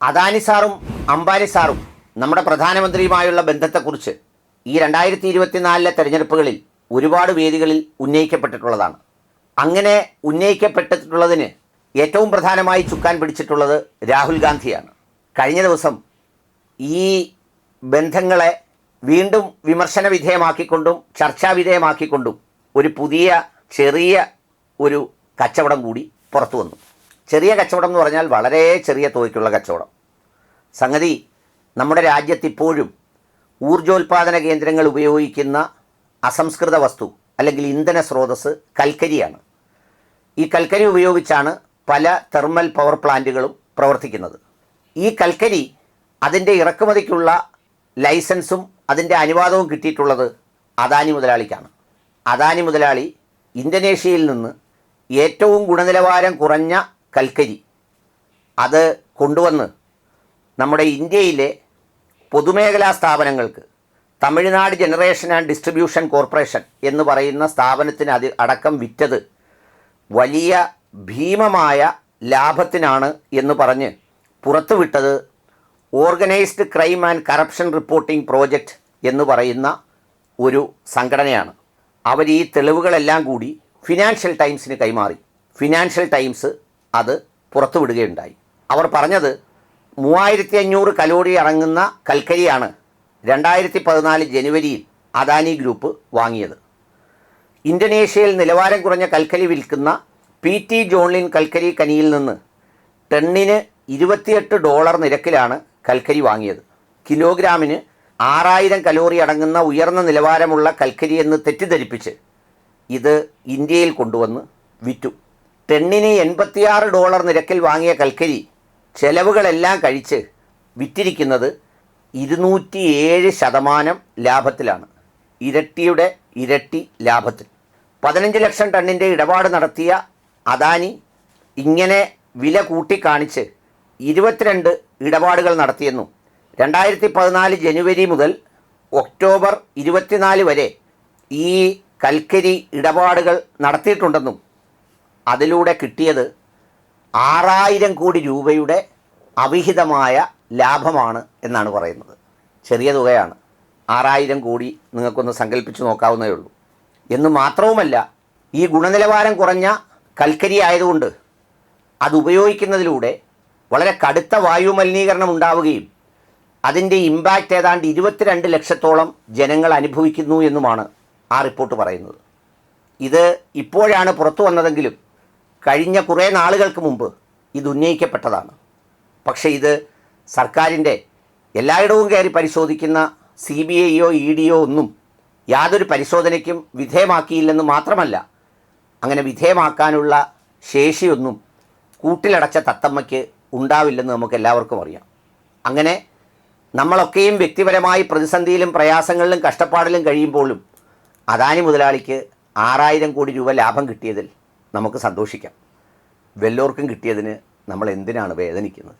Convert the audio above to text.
അദാനി സാറും അംബാനി സാറും നമ്മുടെ പ്രധാനമന്ത്രിയുമായുള്ള ബന്ധത്തെക്കുറിച്ച് ഈ രണ്ടായിരത്തി ഇരുപത്തിനാലിലെ തെരഞ്ഞെടുപ്പുകളിൽ ഒരുപാട് വേദികളിൽ ഉന്നയിക്കപ്പെട്ടിട്ടുള്ളതാണ്. അങ്ങനെ ഉന്നയിക്കപ്പെട്ടിട്ടുള്ളതിന് ഏറ്റവും പ്രധാനമായി ചുക്കാൻ പിടിച്ചിട്ടുള്ളത് രാഹുൽ ഗാന്ധിയാണ്. കഴിഞ്ഞ ദിവസം ഈ ബന്ധങ്ങളെ വീണ്ടും വിമർശന വിധേയമാക്കിക്കൊണ്ടും ചർച്ചാ വിധേയമാക്കിക്കൊണ്ടും ഒരു പുതിയ ചെറിയ ഒരു കച്ചവടം കൂടി പുറത്തു വന്നു ചെറിയ കച്ചവടം എന്ന് പറഞ്ഞാൽ വളരെ ചെറിയ തുകയ്ക്കുള്ള കച്ചവടം. സംഗതി നമ്മുടെ രാജ്യത്ത് ഇപ്പോഴും ഊർജോൽപാദന കേന്ദ്രങ്ങൾ ഉപയോഗിക്കുന്ന അസംസ്കൃത വസ്തു അല്ലെങ്കിൽ ഇന്ധന സ്രോതസ് കൽക്കരിയാണ്. ഈ കൽക്കരി ഉപയോഗിച്ചാണ് പല തെർമൽ പവർ പ്ലാന്റുകളും പ്രവർത്തിക്കുന്നത്. ഈ കൽക്കരി അതിന്റെ ഇറക്കുമതിക്കുള്ള ലൈസൻസും അതിന്റെ അനുവാദവും കിട്ടിയിട്ടുള്ളത് അദാനി മുതലാളിക്കാണ്. അദാനി മുതലാളി ഇന്തോനേഷ്യയിൽ നിന്ന് ഏറ്റവും ഗുണനിലവാരം കുറഞ്ഞ കൽക്കരി. അത് കൊണ്ടുവന്ന് നമ്മുടെ ഇന്ത്യയിലെ പൊതുമേഖലാ സ്ഥാപനങ്ങൾക്ക് Tamil Nadu generation and distribution corporation എന്ന് പറയുന്ന സ്ഥാപനത്തിന് അത് അടക്കം വിറ്റത് വലിയ ഭീമമായ ലാഭത്തിനാണ് എന്ന് പറഞ്ഞ് പുറത്തുവിട്ടത് organised crime and corruption reporting project എന്ന് പറയുന്ന ഒരു സംഘടനയാണ്. അവർ ഈ തെളിവുകളെല്ലാം കൂടി ഫിനാൻഷ്യൽ ടൈംസിന് കൈമാറി. ഫിനാൻഷ്യൽ ടൈംസ് അത് പുറത്തുവിടുകയുണ്ടായി അവർ പറഞ്ഞത് മൂവായിരത്തി അഞ്ഞൂറ് കലോറി അടങ്ങുന്ന കൽക്കരിയാണ് രണ്ടായിരത്തി പതിനാല് ജനുവരിയിൽ അദാനി ഗ്രൂപ്പ് വാങ്ങിയത്. ഇന്തോനേഷ്യയിൽ നിലവാരം കുറഞ്ഞ കൽക്കരി വിൽക്കുന്ന പി ടി ജോൺലിൻ കൽക്കരി കനിയിൽ നിന്ന് ടണ്ണിന് ഇരുപത്തിയെട്ട് ഡോളർ നിരക്കിലാണ് കൽക്കരി വാങ്ങിയത്. കിലോഗ്രാമിന് ആറായിരം കലോറി അടങ്ങുന്ന ഉയർന്ന നിലവാരമുള്ള കൽക്കരി എന്ന് തെറ്റിദ്ധരിപ്പിച്ച് ഇത് ഇന്ത്യയിൽ കൊണ്ടുവന്ന് വിറ്റു. ടെണ്ണിന് എൺപത്തിയാറ് ഡോളർ നിരക്കിൽ വാങ്ങിയ കൽക്കരി ചെലവുകളെല്ലാം കഴിച്ച് വിറ്റിരിക്കുന്നത് ഇരുന്നൂറ്റിയേഴ് ശതമാനം ലാഭത്തിലാണ്. ഇരട്ടിയുടെ ഇരട്ടി ലാഭത്തിൽ. പതിനഞ്ച് ലക്ഷം ടണ്ണിന്റെ ഇടപാട് നടത്തിയ അദാനി ഇങ്ങനെ വില കൂട്ടിക്കാണിച്ച് ഇരുപത്തിരണ്ട് ഇടപാടുകൾ നടത്തിയെന്നും രണ്ടായിരത്തി പതിനാല് ജനുവരി മുതൽ ഒക്ടോബർ ഇരുപത്തിനാല് വരെ ഈ കൽക്കരി ഇടപാടുകൾ നടത്തിയിട്ടുണ്ടെന്നും അതിലൂടെ കിട്ടിയത് ആറായിരം കോടി രൂപയുടെ അവിഹിതമായ ലാഭമാണ് എന്നാണ് പറയുന്നത്. ചെറിയ തുകയാണ്. ആറായിരം കോടി നിങ്ങൾക്കൊന്ന് സങ്കല്പിച്ച് നോക്കാവുന്നതേ ഉള്ളൂ. എന്ന് മാത്രവുമല്ല ഈ ഗുണനിലവാരം കുറഞ്ഞ കൽക്കരി ആയതുകൊണ്ട് അത് ഉപയോഗിക്കുന്നതിലൂടെ വളരെ കടുത്ത വായു മലിനീകരണം ഉണ്ടാവുകയും അതിന്റെ ഇമ്പാക്റ്റ് ഏതാണ്ട് ഇരുപത്തിരണ്ട് ലക്ഷത്തോളം ജനങ്ങൾ അനുഭവിക്കുന്നു എന്നുമാണ് ആ റിപ്പോർട്ട് പറയുന്നത്. ഇത് ഇപ്പോഴാണ് പുറത്തു വന്നതെങ്കിലും കഴിഞ്ഞ കുറേ നാളുകൾക്ക് മുമ്പ് ഇത് ഉന്നയിക്കപ്പെട്ടതാണ്. പക്ഷേ ഇത് സർക്കാരിന്റെ എല്ലായിടവും കയറി പരിശോധിക്കുന്ന സി ബി ഐയോ ഇ ഡിയോ ഒന്നും യാതൊരു പരിശോധനയ്ക്കും വിധേയമാക്കിയില്ലെന്ന് മാത്രമല്ല അങ്ങനെ വിധേയമാക്കാനുള്ള ശേഷിയൊന്നും കൂട്ടിലടച്ച തത്തമ്മയ്ക്ക് ഉണ്ടാവില്ലെന്ന് നമുക്ക് എല്ലാവർക്കും അറിയാം. അങ്ങനെ നമ്മളൊക്കെയും വ്യക്തിപരമായി പ്രതിസന്ധിയിലും പ്രയാസങ്ങളിലും കഷ്ടപ്പാടിലും കഴിയുമ്പോഴും അദാനി മുതലാളിക്ക് ആറായിരം കോടി രൂപ ലാഭം കിട്ടിയതിൽ നമുക്ക് സന്തോഷിക്കാം. വെല്ലോർക്കും കിട്ടിയതിന് നമ്മൾ എന്തിനാണ് വേദനിക്കുന്നത്?